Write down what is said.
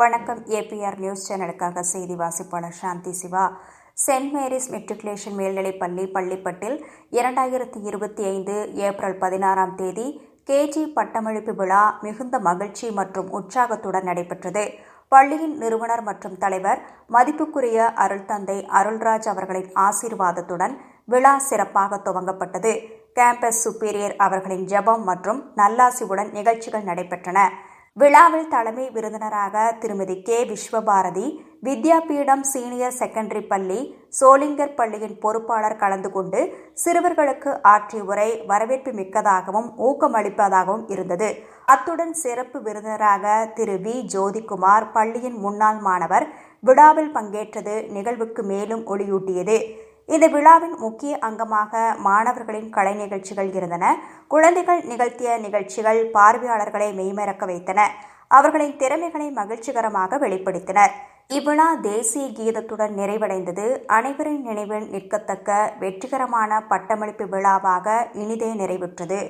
வணக்கம். APR news சேனலுக்காக செய்தி வாசிப்பாளர் Shanthi Siva. Saint Mary's matriculation மேல்நிலைப்பள்ளி பள்ளிப்பட்டில் இரண்டாயிரத்தி இருபத்தி ஐந்து ஏப்ரல் பதினாறாம் தேதி கேஜி பட்டமளிப்பு விழா மிகுந்த மகிழ்ச்சி மற்றும் உற்சாகத்துடன் நடைபெற்றது. பள்ளியின் நிறுவனர் மற்றும் தலைவர் மதிப்புக்குரிய அருள்தந்தை அருள்ராஜ் அவர்களின் ஆசீர்வாதத்துடன் விழா சிறப்பாக துவங்கப்பட்டது. கேம்பஸ் சுப்பீரியர் அவர்களின் ஜெபம் மற்றும் நல்லாசிவுடன் நிகழ்ச்சிகள் நடைபெற்றன. விழாவில் தலைமை விருந்தினராக திருமதி K. Vishwabharathi Vidyapeedam senior secondary பள்ளி சோளிங்கர் பள்ளியின் பொறுப்பாளர் கலந்து கொண்டு சிறுவர்களுக்கு ஆற்றிய உரை வரவேற்பு மிக்கதாகவும் ஊக்கமளிப்பதாகவும் இருந்தது. அத்துடன் சிறப்பு விருந்தினராக திரு. வி. ஜோதிக்குமார் பள்ளியின் முன்னாள் மாணவர் விழாவில் பங்கேற்றது நிகழ்வுக்கு மேலும் ஒளியூட்டியது. இந்த விழாவின் முக்கிய அங்கமாக மாணவர்களின் கலை நிகழ்ச்சிகள் இருந்தன. குழந்தைகள் நிகழ்த்திய நிகழ்ச்சிகள் பார்வையாளர்களை மெய்மறக்க வைத்தன. அவர்களின் திறமைகளை மகிழ்ச்சிகரமாக வெளிப்படுத்தினர். இவ்விழா தேசிய கீதத்துடன் நிறைவடைந்தது. அனைவரின் நினைவில் நிற்கத்தக்க வெற்றிகரமான பட்டமளிப்பு விழாவாக இனிதே நிறைவுற்றது.